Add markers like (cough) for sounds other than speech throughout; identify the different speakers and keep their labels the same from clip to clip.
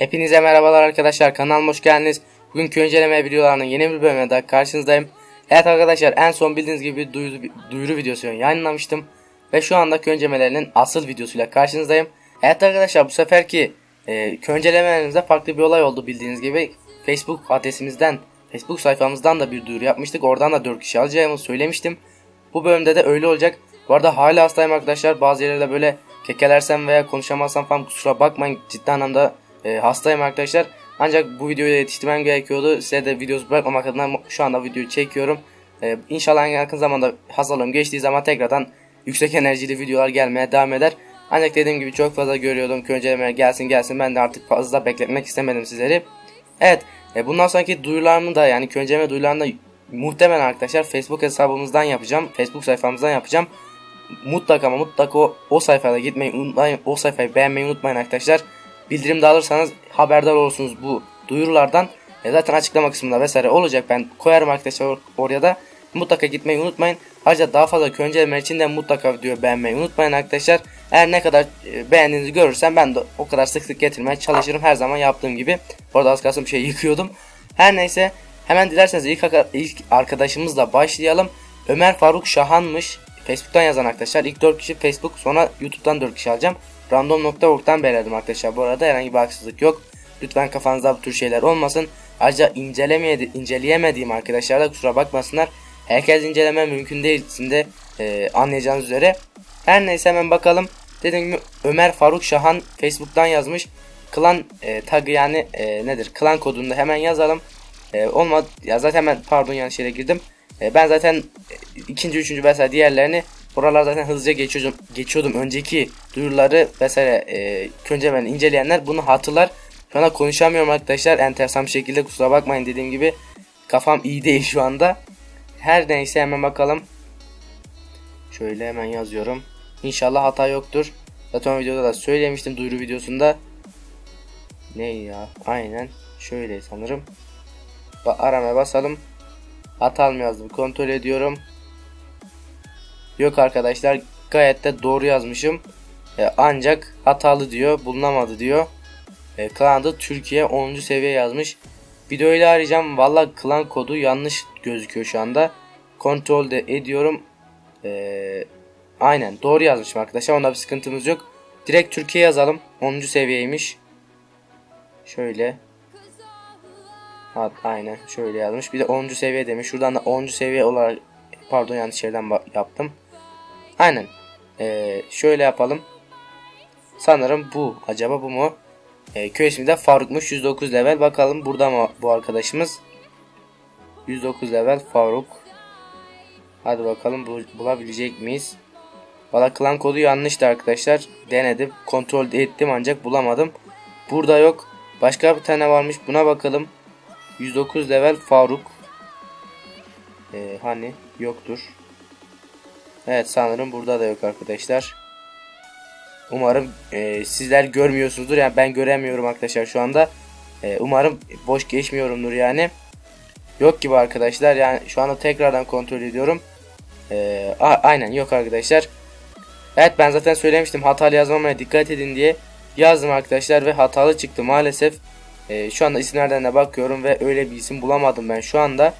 Speaker 1: Hepinize merhabalar arkadaşlar kanalıma hoş geldiniz. Bugünkü inceleme videolarının yeni bir bölümüne daha karşınızdayım. Evet arkadaşlar en son bildiğiniz gibi duyuru, duyuru videosu yayınlamıştım. Ve şu anda köncemelerinin asıl videosuyla karşınızdayım. Evet arkadaşlar bu seferki e, köncelemelerimizde farklı bir olay oldu bildiğiniz gibi. Facebook adresimizden, Facebook sayfamızdan da bir duyuru yapmıştık. Oradan da 4 kişi alacağımızı söylemiştim. Bu bölümde de öyle olacak. Bu arada hala hastayım arkadaşlar. Bazı yerlerde böyle kekelersem veya konuşamazsam falan kusura bakmayın. Ciddi anlamda e, hastayım arkadaşlar. Ancak bu videoyu yetiştirmem gerekiyordu. Size de videosu bırakmamak adına şu anda videoyu çekiyorum. E, inşallah en yakın zamanda hastalığım geçtiği zaman tekrardan yüksek enerjili videolar gelmeye devam eder. Ancak dediğim gibi çok fazla görüyordum ki gelsin gelsin ben de artık fazla bekletmek istemedim sizleri. Evet e, bundan sonraki duyurularımı da yani könceleme duyurularını da muhtemelen arkadaşlar Facebook hesabımızdan yapacağım. Facebook sayfamızdan yapacağım. Mutlaka ama mutlaka o, o sayfada gitmeyi unutmayın. O sayfayı beğenmeyi unutmayın arkadaşlar. Bildirim de alırsanız haberdar olursunuz bu duyurulardan. E, zaten açıklama kısmında vesaire olacak. Ben koyarım arkadaşlar or- oraya da. Mutlaka gitmeyi unutmayın. Ayrıca daha fazla köncelemer için de mutlaka videoyu beğenmeyi unutmayın arkadaşlar. Eğer ne kadar e, beğendiğinizi görürsem ben de o kadar sık sık getirmeye çalışırım. Her zaman yaptığım gibi. Orada az kalsın bir şey (laughs) yıkıyordum. Her neyse hemen dilerseniz ilk, ilk arkadaşımızla başlayalım. Ömer Faruk Şahan'mış. Facebook'tan yazan arkadaşlar. İlk 4 kişi Facebook sonra YouTube'dan 4 kişi alacağım. Random.org'dan belirledim arkadaşlar. Bu arada herhangi bir haksızlık yok. Lütfen kafanızda bu tür şeyler olmasın. Ayrıca incelemeyedi, inceleyemediğim arkadaşlar da kusura bakmasınlar. Herkes inceleme mümkün değil. Sizin de e, anlayacağınız üzere. Her neyse hemen bakalım. Dediğim gibi Ömer Faruk Şahan Facebook'tan yazmış. Klan e, tagı yani e, nedir? Klan kodunu da hemen yazalım. E, olmadı ya zaten hemen pardon yanlış yere girdim. E, ben zaten e, ikinci, üçüncü vesaire diğerlerini buralar zaten hızlıca geçiyordum. Geçiyordum. Önceki duyuruları vesaire e, köncemen inceleyenler bunu hatırlar. Şu anda konuşamıyorum arkadaşlar. Enteresan bir şekilde kusura bakmayın dediğim gibi kafam iyi değil şu anda. Her neyse hemen bakalım. Şöyle hemen yazıyorum. İnşallah hata yoktur. Zaten videoda da söylemiştim duyuru videosunda. Ne ya? Aynen. Şöyle sanırım. Ba aramaya basalım. Hata mı yazdım? Kontrol ediyorum. Yok arkadaşlar. Gayet de doğru yazmışım. E, ancak hatalı diyor. Bulunamadı diyor. E, klandı Türkiye 10. seviye yazmış. Videoyu da arayacağım. Valla klan kodu yanlış gözüküyor şu anda. Kontrol de ediyorum. E, aynen doğru yazmışım arkadaşlar. Onda bir sıkıntımız yok. Direkt Türkiye yazalım. 10. seviyeymiş. Şöyle. Ha, aynen şöyle yazmış. Bir de 10. seviye demiş. Şuradan da 10. seviye olarak pardon yanlış yerden yaptım. Aynen. Ee, şöyle yapalım. Sanırım bu. Acaba bu mu? Ee, köy ismi de Faruk'muş. 109 level. Bakalım burada mı bu arkadaşımız? 109 level Faruk. Hadi bakalım bul- bulabilecek miyiz? Valla klan kodu yanlıştı arkadaşlar. Denedim. Kontrol ettim ancak bulamadım. Burada yok. Başka bir tane varmış. Buna bakalım. 109 level Faruk. Ee, hani yoktur. Evet sanırım burada da yok arkadaşlar. Umarım e, sizler görmüyorsunuzdur. Yani ben göremiyorum arkadaşlar şu anda. E, umarım boş geçmiyorumdur yani. Yok gibi arkadaşlar. Yani şu anda tekrardan kontrol ediyorum. E, a- aynen yok arkadaşlar. Evet ben zaten söylemiştim hatalı yazmamaya dikkat edin diye. Yazdım arkadaşlar ve hatalı çıktı maalesef. E, şu anda isimlerden de bakıyorum ve öyle bir isim bulamadım ben şu anda.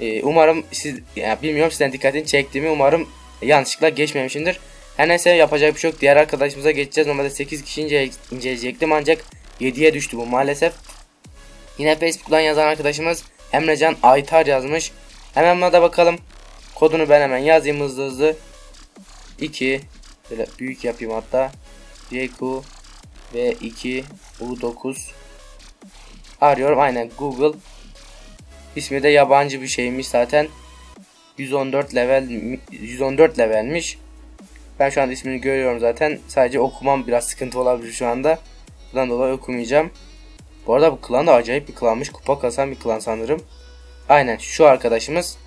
Speaker 1: E, umarım siz yani bilmiyorum sizden dikkatini çektiğimi umarım yanlışlıkla geçmemişimdir. Her neyse yapacak bir şey yok. Diğer arkadaşımıza geçeceğiz. Normalde 8 kişi ince, inceleyecektim ancak 7'ye düştü bu maalesef. Yine Facebook'tan yazan arkadaşımız Emrecan Aytar yazmış. Hemen buna da bakalım. Kodunu ben hemen yazayım hızlı hızlı. 2 Böyle büyük yapayım hatta. JQ ve 2 U9 arıyorum. Aynen Google. İsmi de yabancı bir şeymiş zaten. 114 level 114 levelmiş. Ben şu anda ismini görüyorum zaten. Sadece okumam biraz sıkıntı olabilir şu anda. Bundan dolayı okumayacağım. Bu arada bu klan da acayip bir klanmış. Kupa kasan bir klan sanırım. Aynen şu arkadaşımız.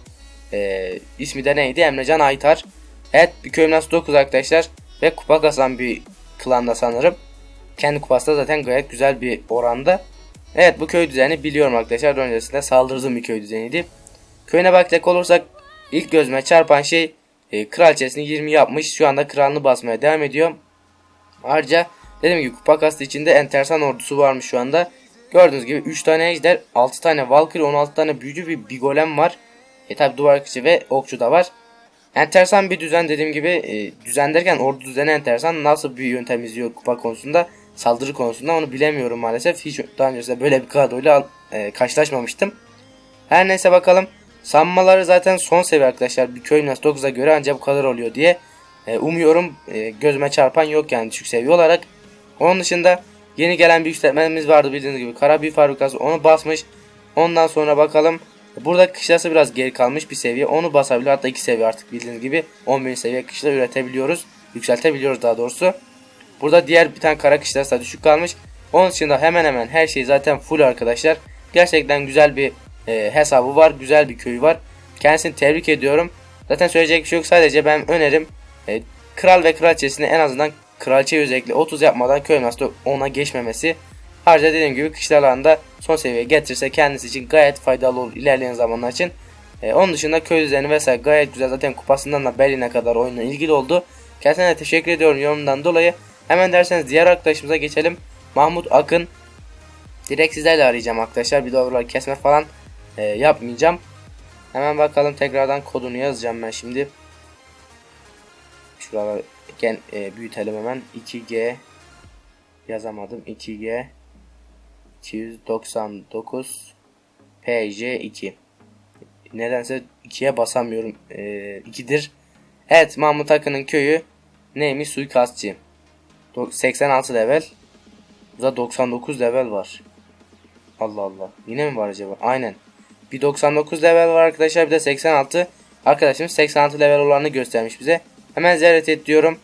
Speaker 1: Ee, ismi de neydi? Emrecan Aytar. Evet bir köyüm nasıl 9 arkadaşlar. Ve kupa kasan bir klanda sanırım. Kendi kupası da zaten gayet güzel bir oranda. Evet bu köy düzeni biliyorum arkadaşlar. Öncesinde saldırdığım bir köy düzeniydi. Köyüne bakacak olursak ilk gözüme çarpan şey e, kraliçesini 20 yapmış. Şu anda kralını basmaya devam ediyor. Ayrıca Dediğim gibi kupa kastı içinde enteresan ordusu varmış şu anda. Gördüğünüz gibi 3 tane ejder, 6 tane valkyrie, 16 tane büyücü bir, bir golem var. E tabi duvar kışı ve okçu da var. Enteresan bir düzen dediğim gibi e, düzen derken ordu düzeni enteresan. Nasıl bir yöntem izliyor kupa konusunda, saldırı konusunda onu bilemiyorum maalesef. Hiç daha öncesinde böyle bir kadroyla e, karşılaşmamıştım. Her neyse bakalım. Sanmaları zaten son seviye arkadaşlar. Bir köy nasıl 9'a göre ancak bu kadar oluyor diye. E, umuyorum e, gözüme çarpan yok yani düşük seviye olarak. Onun dışında yeni gelen bir yükseltmemiz vardı bildiğiniz gibi. Kara bir fabrikası onu basmış. Ondan sonra bakalım. Burada kışlası biraz geri kalmış bir seviye. Onu basabilir. Hatta iki seviye artık bildiğiniz gibi. 11 seviye kışla üretebiliyoruz. Yükseltebiliyoruz daha doğrusu. Burada diğer bir tane kara kışlası da düşük kalmış. Onun dışında hemen hemen her şey zaten full arkadaşlar. Gerçekten güzel bir e, hesabı var. Güzel bir köyü var. Kendisini tebrik ediyorum. Zaten söyleyecek bir şey yok. Sadece ben önerim e, kral ve kraliçesini en azından kraliçe özellikle 30 yapmadan köy nasıl ona geçmemesi. Ayrıca dediğim gibi kışlalarında son seviyeye getirirse kendisi için gayet faydalı olur ilerleyen zamanlar için. E, onun dışında köy düzeni vesaire gayet güzel. Zaten kupasından da Berlin'e kadar oyunla ilgili oldu. Kendisine de teşekkür ediyorum yorumundan dolayı. Hemen derseniz diğer arkadaşımıza geçelim. Mahmut Akın. Direkt sizlerle arayacağım arkadaşlar. Bir doğrular kesme falan e, yapmayacağım. Hemen bakalım tekrardan kodunu yazacağım ben şimdi. Şuraları gen, e, büyütelim hemen. 2G yazamadım. 2G 299 PJ2 Nedense 2'ye basamıyorum. E, 2'dir. Evet Mahmut Akın'ın köyü neymiş? Suikastçı. 86 level. Burada 99 level var. Allah Allah. Yine mi var acaba? Aynen. Bir 99 level var arkadaşlar. Bir de 86. Arkadaşımız 86 level olanı göstermiş bize. Hemen ziyaret et diyorum.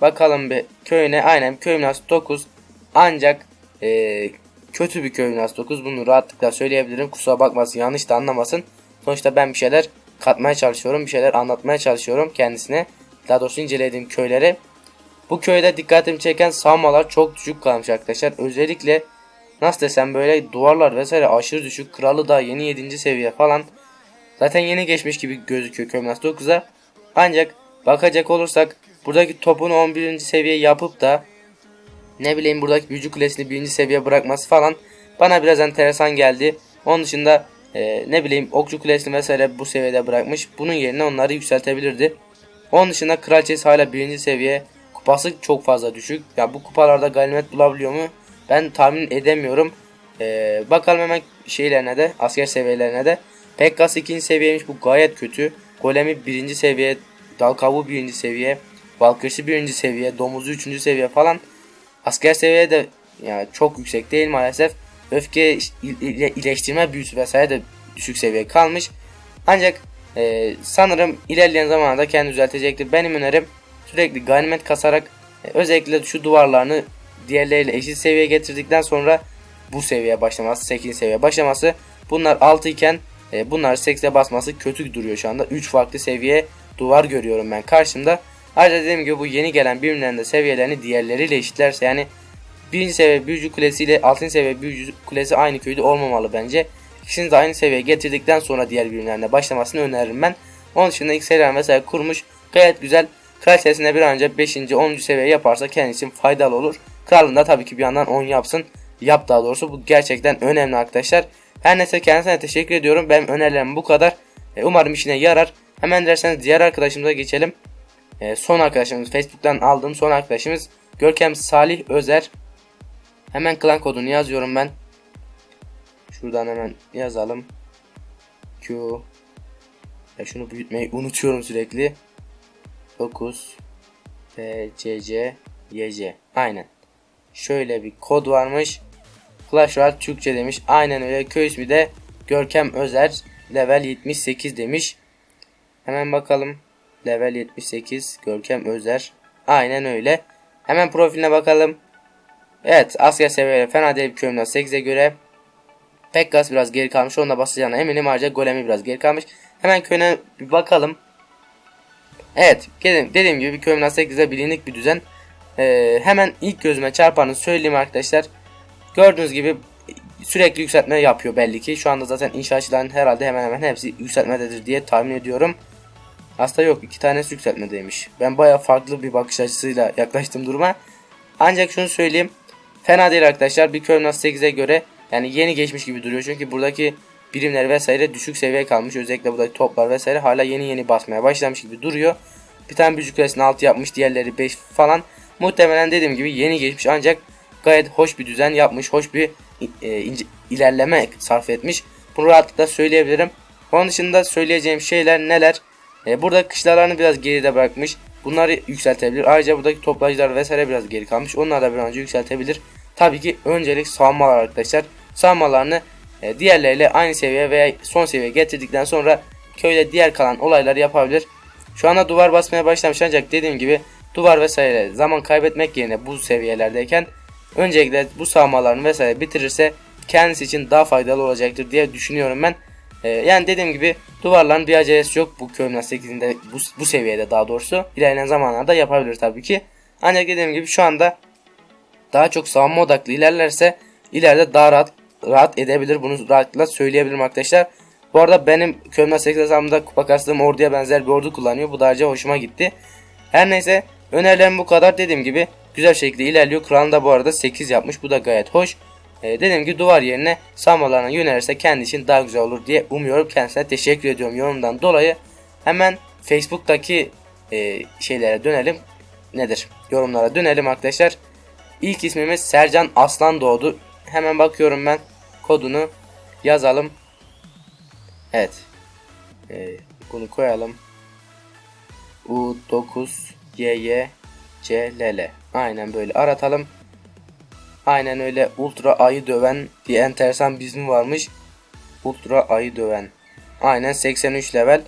Speaker 1: Bakalım bir köyüne. Aynen köy binası 9. Ancak ee, kötü bir köy binası 9. Bunu rahatlıkla söyleyebilirim. Kusura bakmasın yanlış da anlamasın. Sonuçta ben bir şeyler katmaya çalışıyorum. Bir şeyler anlatmaya çalışıyorum kendisine. Daha doğrusu incelediğim köyleri. Bu köyde dikkatimi çeken savunmalar çok düşük kalmış arkadaşlar. Özellikle nasıl desem böyle duvarlar vesaire aşırı düşük. Kralı da yeni 7. seviye falan. Zaten yeni geçmiş gibi gözüküyor binası 9'a. Ancak bakacak olursak buradaki topun 11. seviye yapıp da ne bileyim buradaki büyücü kulesini 1. seviye bırakması falan bana biraz enteresan geldi. Onun dışında e, ne bileyim okçu kulesini vesaire bu seviyede bırakmış. Bunun yerine onları yükseltebilirdi. Onun dışında kraliçesi hala 1. seviye. Kupası çok fazla düşük. Ya bu kupalarda ganimet bulabiliyor mu? Ben tahmin edemiyorum. E, bakalım hemen şeylerine de asker seviyelerine de. Pekkas 2. seviyeymiş bu gayet kötü. Golemi 1. seviye. Dal kavuğu 1. seviye. Valkyrisi 1. seviye. Domuzu 3. seviye falan. Asker seviye de yani çok yüksek değil maalesef. Öfke ile iyileştirme büyüsü vesaire de düşük seviye kalmış. Ancak e, sanırım ilerleyen zamanlarda kendi düzeltecektir. Benim önerim sürekli ganimet kasarak e, özellikle şu duvarlarını diğerleriyle eşit seviyeye getirdikten sonra bu seviyeye başlaması, 8. seviyeye başlaması. Bunlar 6 iken e, bunlar 8'e basması kötü duruyor şu anda. 3 farklı seviye duvar görüyorum ben karşımda. Ayrıca dediğim gibi bu yeni gelen birimlerinde seviyelerini diğerleriyle eşitlerse yani 1. seviye büyücü kulesi ile 6. seviye büyücü kulesi aynı köyde olmamalı bence. İkisini de aynı seviyeye getirdikten sonra diğer birimlerine başlamasını öneririm ben. Onun dışında seriler mesela kurmuş. Gayet güzel. Kraliçesine bir an önce 5. 10. seviye yaparsa kendisi için faydalı olur. Kralın da tabii ki bir yandan 10 yapsın. Yap daha doğrusu bu gerçekten önemli arkadaşlar. Her neyse kendisine teşekkür ediyorum. Benim önerilerim bu kadar. E, umarım işine yarar. Hemen derseniz diğer arkadaşımıza geçelim. E, son arkadaşımız Facebook'tan aldığım son arkadaşımız Görkem Salih Özer. Hemen klan kodunu yazıyorum ben. Şuradan hemen yazalım. Q. Ya şunu büyütmeyi unutuyorum sürekli. 9 P C C Y C. Aynen. Şöyle bir kod varmış. Clash Royale Türkçe demiş. Aynen öyle. Köy ismi de Görkem Özer. Level 78 demiş. Hemen bakalım. Level 78 Görkem Özer. Aynen öyle. Hemen profiline bakalım. Evet asker seviyeleri fena değil köyümden 8'e göre. Pekkas biraz geri kalmış. Onunla basacağına eminim. Ayrıca Golemi biraz geri kalmış. Hemen köyüne bir bakalım. Evet dediğim gibi bir köyümden 8'e bilinlik bir düzen. Ee, hemen ilk gözüme çarpanı söyleyeyim arkadaşlar. Gördüğünüz gibi sürekli yükseltme yapıyor belli ki. Şu anda zaten inşaatçıların herhalde hemen hemen hepsi yükseltmededir diye tahmin ediyorum. Aslında yok iki tanesi yükseltmedeymiş. Ben baya farklı bir bakış açısıyla yaklaştım duruma. Ancak şunu söyleyeyim. Fena değil arkadaşlar. Bir Curve 8'e göre yani yeni geçmiş gibi duruyor. Çünkü buradaki birimler vesaire düşük seviye kalmış. Özellikle buradaki toplar vesaire hala yeni yeni basmaya başlamış gibi duruyor. Bir tane büyücü kulesini 6 yapmış. Diğerleri 5 falan. Muhtemelen dediğim gibi yeni geçmiş ancak gayet hoş bir düzen yapmış. Hoş bir e, ince, ilerleme sarf etmiş. Bunu rahatlıkla söyleyebilirim. Onun dışında söyleyeceğim şeyler neler? E, burada kışlalarını biraz geride bırakmış. Bunları yükseltebilir. Ayrıca buradaki toplayıcılar vesaire biraz geri kalmış. Onları da bir önce yükseltebilir. Tabii ki öncelik savunmalar arkadaşlar. Savunmalarını e, diğerleriyle aynı seviye veya son seviye getirdikten sonra köyde diğer kalan olayları yapabilir. Şu anda duvar basmaya başlamış ancak dediğim gibi duvar vesaire zaman kaybetmek yerine bu seviyelerdeyken öncelikle bu savunmalarını vesaire bitirirse kendisi için daha faydalı olacaktır diye düşünüyorum ben. Ee, yani dediğim gibi duvarların bir acelesi yok bu Köln 8'inde bu, bu seviyede daha doğrusu. İlerleyen zamanlarda yapabilir tabii ki. Ancak dediğim gibi şu anda daha çok savunma odaklı ilerlerse ileride daha rahat rahat edebilir. Bunu rahatlıkla söyleyebilirim arkadaşlar. Bu arada benim Köln 8 hesabımda kupa kastığım orduya benzer bir ordu kullanıyor. Bu da ayrıca hoşuma gitti. Her neyse önerilerim bu kadar. Dediğim gibi güzel şekilde ilerliyor. Kralın da bu arada 8 yapmış. Bu da gayet hoş. E, dediğim gibi duvar yerine savunmalarına yönelirse kendi için daha güzel olur diye umuyorum. Kendisine teşekkür ediyorum yorumdan dolayı. Hemen Facebook'taki e, şeylere dönelim. Nedir? Yorumlara dönelim arkadaşlar. İlk ismimiz Sercan Aslan doğdu. Hemen bakıyorum ben kodunu yazalım. Evet. E, bunu koyalım. U9 YY CLL. Aynen böyle aratalım. Aynen öyle Ultra Ayı Döven diye enteresan bir ismi varmış. Ultra Ayı Döven. Aynen 83 level.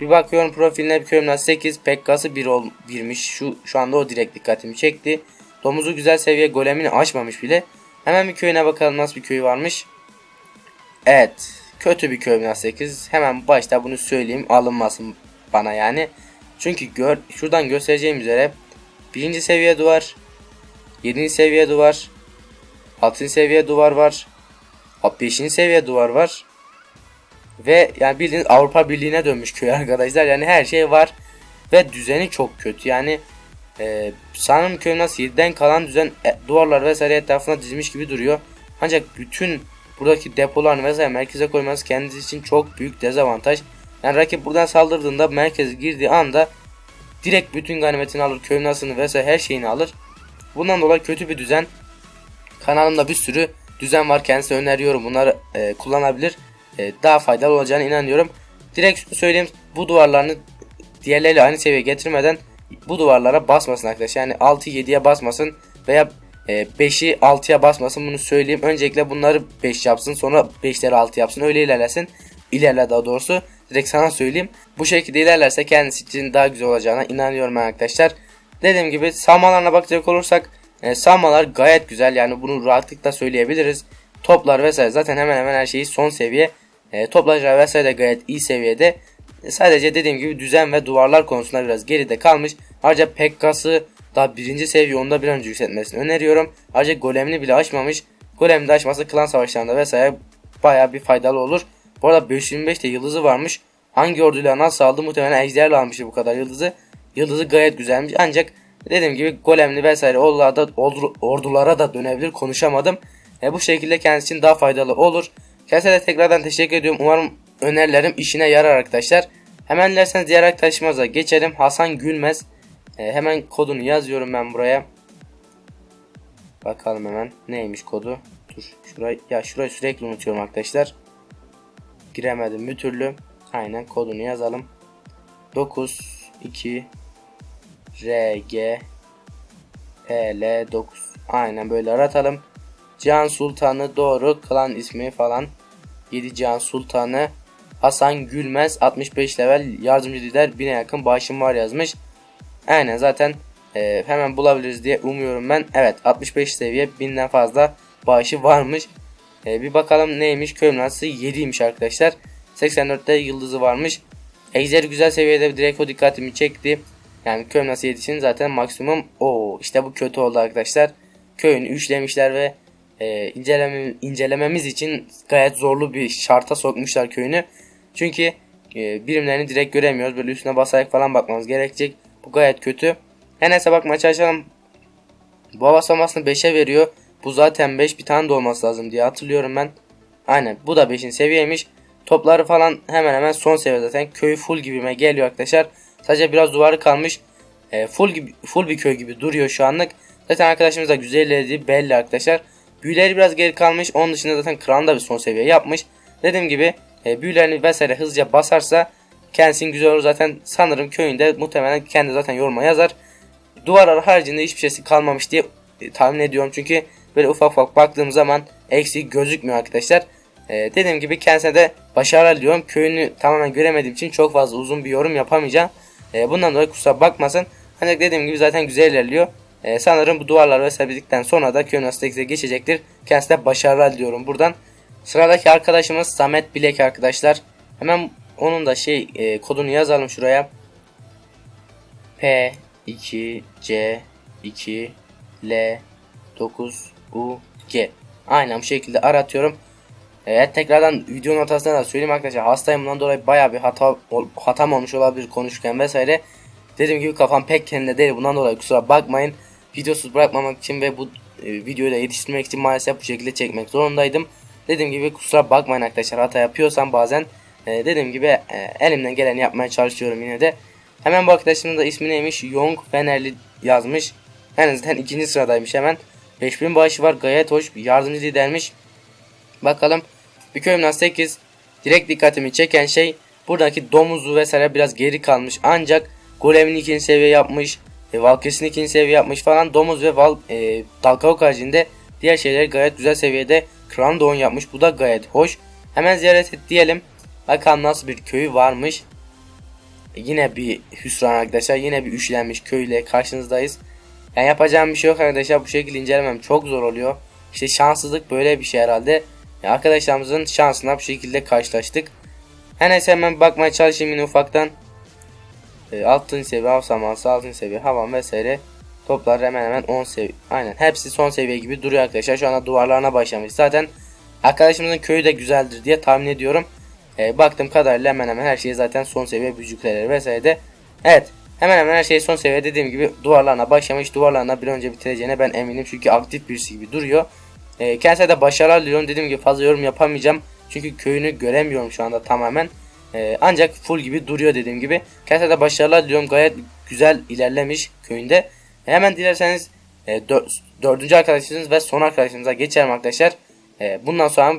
Speaker 1: Bir bakıyorum profiline bir körümden 8 Pekkası 1 ol, birmiş. Şu şu anda o direkt dikkatimi çekti. Domuzu güzel seviye golemini açmamış bile. Hemen bir köyüne bakalım nasıl bir köyü varmış. Evet. Kötü bir köy 8. Hemen başta bunu söyleyeyim alınmasın bana yani. Çünkü gör, şuradan göstereceğim üzere birinci seviye duvar, 7. seviye duvar, 6. seviye duvar var. 5. seviye duvar var. Ve yani bildiğiniz Avrupa Birliği'ne dönmüş köy (laughs) arkadaşlar. Yani her şey var. Ve düzeni çok kötü. Yani e, sanırım köyün nasıl 7'den kalan düzen e, duvarlar vesaire etrafına dizmiş gibi duruyor. Ancak bütün buradaki depolarını vesaire merkeze koyması kendisi için çok büyük dezavantaj. Yani rakip buradan saldırdığında merkeze girdiği anda direkt bütün ganimetini alır, köyün vesaire her şeyini alır. Bundan dolayı kötü bir düzen. Kanalımda bir sürü düzen var kendisi öneriyorum. Bunları e, kullanabilir. E, daha faydalı olacağını inanıyorum. Direkt söyleyeyim bu duvarlarını diğerleriyle aynı seviyeye getirmeden bu duvarlara basmasın arkadaşlar. Yani 6-7'ye basmasın veya e, 5'i 6'ya basmasın bunu söyleyeyim. Öncelikle bunları 5 yapsın sonra 5'leri 6 yapsın öyle ilerlesin. İlerle daha doğrusu direkt sana söyleyeyim. Bu şekilde ilerlerse kendisi için daha güzel olacağına inanıyorum arkadaşlar. Dediğim gibi sağmalarına bakacak olursak e, sağmalar gayet güzel yani bunu rahatlıkla söyleyebiliriz. Toplar vesaire zaten hemen hemen her şeyi son seviye. E, toplayıcılar vesaire de gayet iyi seviyede. E, sadece dediğim gibi düzen ve duvarlar konusunda biraz geride kalmış. Ayrıca Pekkas'ı da birinci seviye onda bir önce yükseltmesini öneriyorum. Ayrıca golemini bile açmamış. Golemini de açması klan savaşlarında vesaire baya bir faydalı olur. Bu arada 525'te yıldızı varmış. Hangi orduyla nasıl aldı muhtemelen ejderle almıştı bu kadar yıldızı. Yıldızı gayet güzelmiş ancak dediğim gibi golemli vesaire ordularda, ordulara da dönebilir konuşamadım. E, bu şekilde kendisi için daha faydalı olur. Kendisine de tekrardan teşekkür ediyorum. Umarım önerilerim işine yarar arkadaşlar. Hemen dilerseniz diğer arkadaşımıza geçelim. Hasan Gülmez. E, hemen kodunu yazıyorum ben buraya. Bakalım hemen neymiş kodu. Dur şurayı ya şurayı sürekli unutuyorum arkadaşlar. Giremedim bir türlü. Aynen kodunu yazalım. 9 2 R G P L 9 Aynen böyle aratalım. Cihan Sultanı doğru klan ismi falan. 7 Cihan Sultanı Hasan Gülmez 65 level yardımcı lider 1000'e yakın bağışım var yazmış. Aynen zaten e, hemen bulabiliriz diye umuyorum ben. Evet 65 seviye 1000'den fazla bağışı varmış. E, bir bakalım neymiş köy 7'ymiş arkadaşlar. 84'te yıldızı varmış. Ejderi güzel seviyede direkt o dikkatimi çekti. Yani köy nasıl yetişin zaten maksimum o işte bu kötü oldu arkadaşlar. Köyünü üçlemişler ve e, inceleme, incelememiz için gayet zorlu bir şarta sokmuşlar köyünü. Çünkü e, birimlerini direkt göremiyoruz. Böyle üstüne basarak falan bakmamız gerekecek. Bu gayet kötü. Her neyse bakmaya çalışalım. Bu hava savunmasını 5'e veriyor. Bu zaten 5 bir tane de olması lazım diye hatırlıyorum ben. Aynen bu da 5. seviyeymiş. Topları falan hemen hemen son seviye zaten. Köy full gibime geliyor arkadaşlar. Sadece biraz duvarı kalmış. E, full gibi full bir köy gibi duruyor şu anlık. Zaten arkadaşımız da güzel ilerlediği belli arkadaşlar. Büyüleri biraz geri kalmış. Onun dışında zaten kran da bir son seviye yapmış. Dediğim gibi e, büyülerini vesaire hızlıca basarsa kendisinin güzel olur. Zaten sanırım köyünde muhtemelen kendi zaten yoruma yazar. Duvarlar haricinde hiçbir şeysi kalmamış diye e, tahmin ediyorum. Çünkü böyle ufak ufak baktığım zaman eksik gözükmüyor arkadaşlar. E, dediğim gibi kendisine de başarılar diliyorum. Köyünü tamamen göremediğim için çok fazla uzun bir yorum yapamayacağım. E, bundan dolayı kusura bakmasın. Ancak dediğim gibi zaten güzel ilerliyor. E, sanırım bu duvarlar vesaire bittikten sonra da köyün 8'e geçecektir. Kendisine başarılar diliyorum buradan. Sıradaki arkadaşımız Samet Bilek arkadaşlar. Hemen onun da şey e, kodunu yazalım şuraya. P 2 C 2 L 9 U G. Aynen bu şekilde aratıyorum. Evet tekrardan videonun hatasını da söyleyeyim arkadaşlar. Hastayım bundan dolayı baya bir hata hatam olmuş olabilir konuşurken vesaire. Dediğim gibi kafam pek kendinde değil. Bundan dolayı kusura bakmayın. Videosuz bırakmamak için ve bu e, videoyu da yetiştirmek için maalesef bu şekilde çekmek zorundaydım. Dediğim gibi kusura bakmayın arkadaşlar hata yapıyorsam bazen e, dediğim gibi e, elimden geleni yapmaya çalışıyorum yine de. Hemen bu arkadaşımın da ismi neymiş? Young Fenerli yazmış. En azından ikinci sıradaymış hemen. 5000 bağışı var gayet hoş. Yardımcı lidermiş. Bakalım. Bir köyümden 8. Direkt dikkatimi çeken şey buradaki domuzu vesaire biraz geri kalmış. Ancak golemin ikinci seviye yapmış. E, Valkes'in ikinci seviye yapmış falan. Domuz ve Val, e, Dalkavuk haricinde diğer şeyleri gayet güzel seviyede Kran Doğun yapmış. Bu da gayet hoş. Hemen ziyaret et diyelim. Bakalım nasıl bir köyü varmış. E, yine bir hüsran arkadaşlar. Yine bir üşlenmiş köyle karşınızdayız. Yani yapacağım bir şey yok arkadaşlar. Bu şekilde incelemem çok zor oluyor. İşte şanssızlık böyle bir şey herhalde. Ya arkadaşlarımızın şansına bu şekilde karşılaştık. Her neyse hemen bakmaya çalışayım yine ufaktan. E, altın seviye av samansı, altın seviye havan vesaire. Toplar hemen hemen 10 seviye. Aynen hepsi son seviye gibi duruyor arkadaşlar. Şu anda duvarlarına başlamış. Zaten arkadaşımızın köyü de güzeldir diye tahmin ediyorum. E, baktığım kadarıyla hemen hemen her şey zaten son seviye büyücükleri vesaire de. Evet hemen hemen her şey son seviye dediğim gibi duvarlarına başlamış. Duvarlarına bir önce bitireceğine ben eminim. Çünkü aktif birisi gibi duruyor. E, kendisine de başarılar diliyorum. Dediğim gibi fazla yorum yapamayacağım. Çünkü köyünü göremiyorum şu anda tamamen. E, ancak full gibi duruyor dediğim gibi. Kendisine de başarılar diliyorum. Gayet güzel ilerlemiş köyünde. E, hemen dilerseniz e, dör, dördüncü arkadaşınız ve son arkadaşımıza geçelim arkadaşlar. E, bundan sonra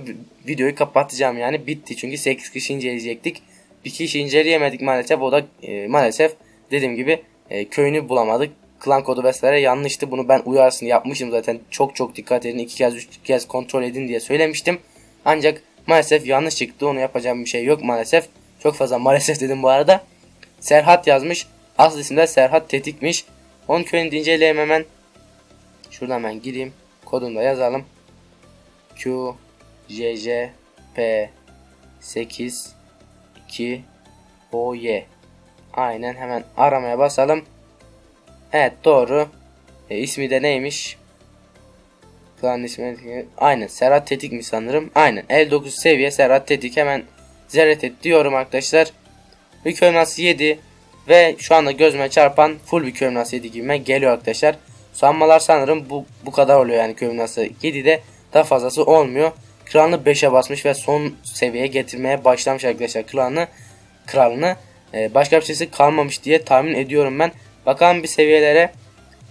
Speaker 1: videoyu kapatacağım yani bitti. Çünkü 8 kişi inceleyecektik. Bir kişi inceleyemedik maalesef. O da e, maalesef dediğim gibi e, köyünü bulamadık. Klan kodu vesaire yanlıştı. Bunu ben uyarsın yapmışım zaten. Çok çok dikkat edin. iki kez üç kez kontrol edin diye söylemiştim. Ancak maalesef yanlış çıktı. Onu yapacağım bir şey yok maalesef. Çok fazla maalesef dedim bu arada. Serhat yazmış. Asıl isimde Serhat Tetik'miş. Onun köyünü de inceleyeyim hemen. Şuradan ben gireyim. Kodunu da yazalım. Q J J P 8 2 O Y Aynen hemen aramaya basalım. Evet doğru. E, ismi de neymiş? Klan ismi aynen Serhat Tetik mi sanırım? Aynen 59 seviye Serhat Tetik hemen ziyaret et diyorum arkadaşlar. Bir köynas 7 ve şu anda gözüme çarpan full bir köynas 7 gibime geliyor arkadaşlar. Sanmalar sanırım bu bu kadar oluyor yani köynas 7'de daha fazlası olmuyor. Kralını 5'e basmış ve son seviyeye getirmeye başlamış arkadaşlar kralını. Kralını ee, başka bir şeysi kalmamış diye tahmin ediyorum ben. Bakalım bir seviyelere.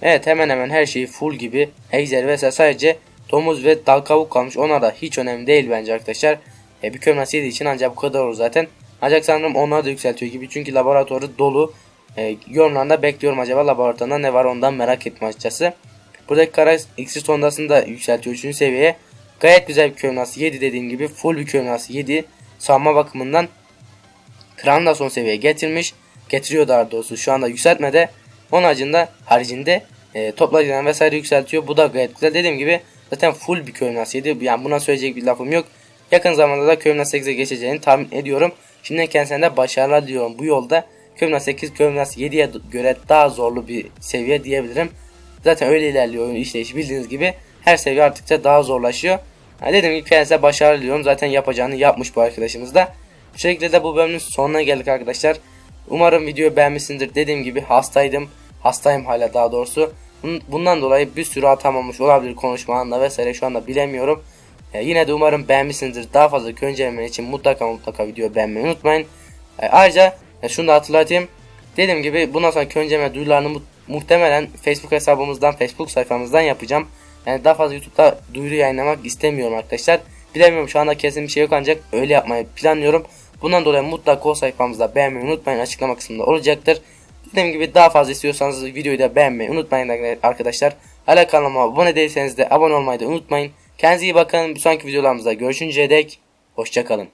Speaker 1: Evet hemen hemen her şeyi full gibi. Ejder vesaire sadece domuz ve dal kavuk kalmış. Onlar da hiç önemli değil bence arkadaşlar. E, bir yediği için ancak bu kadar olur zaten. Ancak sanırım onlar da yükseltiyor gibi. Çünkü laboratuvarı dolu. E, yorumlarında bekliyorum acaba laboratuvarında ne var ondan merak etme açıkçası. Buradaki kara iksir sondasını da yükseltiyor 3. seviyeye. Gayet güzel bir kömrası 7 dediğim gibi. Full bir kömrası 7. Savunma bakımından Kran da son seviyeye getirmiş. Getiriyor daha doğrusu şu anda yükseltmede. Onun haricinde, haricinde e, toplayıcıdan vesaire yükseltiyor. Bu da gayet güzel. Dediğim gibi zaten full bir köyün nasiydi. Yani buna söyleyecek bir lafım yok. Yakın zamanda da Köyümna 8'e geçeceğini tahmin ediyorum. Şimdi kendisine de başarılar diliyorum bu yolda. Köyümna 8, Köyümna 7'ye göre daha zorlu bir seviye diyebilirim. Zaten öyle ilerliyor oyun işleyiş bildiğiniz gibi. Her seviye arttıkça daha zorlaşıyor. Yani dediğim gibi kendisine başarılar diliyorum. Zaten yapacağını yapmış bu arkadaşımız da. Bu şekilde de bu bölümün sonuna geldik arkadaşlar. Umarım videoyu beğenmişsindir. Dediğim gibi hastaydım. Hastayım hala daha doğrusu. Bun- Bundan dolayı bir sürü atamamış olabilir konuşma anında vesaire şu anda bilemiyorum. E, yine de umarım beğenmişsinizdir. Daha fazla incelemeleri için mutlaka mutlaka video beğenmeyi unutmayın. E, ayrıca e, şunu da hatırlatayım. Dediğim gibi bundan sonra köy inceleme duyurularını mu- muhtemelen Facebook hesabımızdan, Facebook sayfamızdan yapacağım. Yani daha fazla YouTube'da duyuru yayınlamak istemiyorum arkadaşlar. Bilemiyorum şu anda kesin bir şey yok ancak öyle yapmayı planlıyorum. Bundan dolayı mutlaka o sayfamızda beğenmeyi unutmayın. Açıklama kısmında olacaktır. Dediğim gibi daha fazla istiyorsanız videoyu da beğenmeyi unutmayın arkadaşlar. Hala kanalıma abone değilseniz de abone olmayı da unutmayın. Kendinize iyi bakın. Bir sonraki videolarımızda görüşünceye dek hoşçakalın.